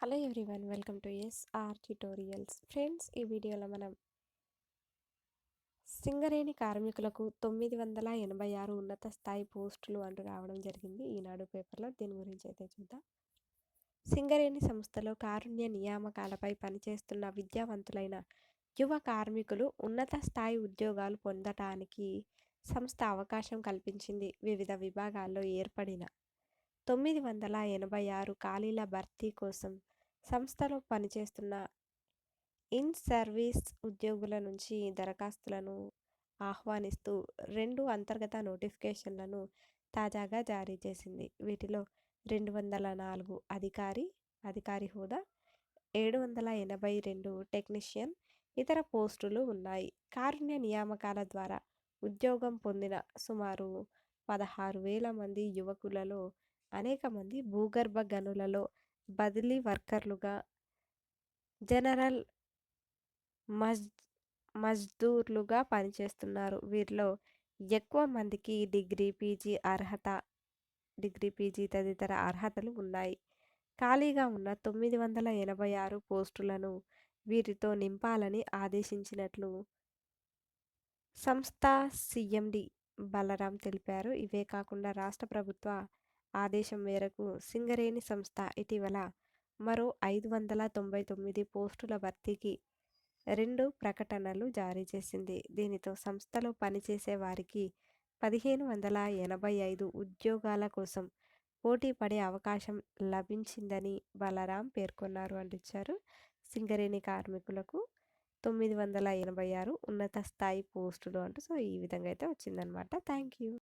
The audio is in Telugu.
Hello everyone welcome to S R tutorials friends ఈ వీడియోలో మనం సింగరేణి కార్మికులకు తొమ్మిది వందల ఎనభై ఆరు ఉన్నత స్థాయి పోస్టులు అంటూ రావడం జరిగింది. ఈనాడు పేపర్లో దీని గురించి అయితే చూద్దాం. సింగరేణి సంస్థలో కారుణ్య నియామకాలపై పనిచేస్తున్న విద్యావంతులైన యువ కార్మికులు ఉన్నత స్థాయి ఉద్యోగాలు పొందటానికి సంస్థ అవకాశం కల్పించింది. వివిధ విభాగాల్లో ఏర్పడిన తొమ్మిది వందల ఎనభై ఆరు ఖాళీల భర్తీ కోసం సంస్థలో పనిచేస్తున్న ఇన్ సర్వీస్ ఉద్యోగుల నుంచి దరఖాస్తులను ఆహ్వానిస్తూ రెండు అంతర్గత నోటిఫికేషన్లను తాజాగా జారీ చేసింది. వీటిలో రెండు వందల నాలుగు అధికారి అధికారి హోదా ఏడు వందల ఎనభై రెండు టెక్నీషియన్ ఇతర పోస్టులు ఉన్నాయి. కారుణ్య నియామకాల ద్వారా ఉద్యోగం పొందిన సుమారు పదహారు వేల మంది యువకులలో అనేక మంది భూగర్భ గనులలో బదిలీ వర్కర్లుగా జనరల్ మజ్ మజ్దూర్లుగా పనిచేస్తున్నారు. వీరిలో ఎక్కువ మందికి డిగ్రీ పీజీ అర్హత డిగ్రీ పీజీ తదితర అర్హతలు ఉన్నాయి. ఖాళీగా ఉన్న తొమ్మిది వందల ఎనభై ఆరు పోస్టులను వీరితో నింపాలని ఆదేశించినట్లు సంస్థ సీఎండి బలరాం తెలిపారు. ఇవే కాకుండా రాష్ట్ర ప్రభుత్వ ఆదేశం మేరకు సింగరేణి సంస్థ ఇటీవల మరో ఐదు వందల తొంభై తొమ్మిది పోస్టుల భర్తీకి రెండు ప్రకటనలు జారీ చేసింది. దీనితో సంస్థలో పనిచేసే వారికి పదిహేను వందల ఎనభై ఐదు ఉద్యోగాల కోసం పోటీ పడే అవకాశం లభించిందని బలరాం పేర్కొన్నారు. అంటించారు సింగరేణి కార్మికులకు తొమ్మిది వందల ఎనభై ఆరు ఉన్నత స్థాయి పోస్టులు అంటూ సో ఈ విధంగా అయితే వచ్చిందనమాట థ్యాంక్ యూ.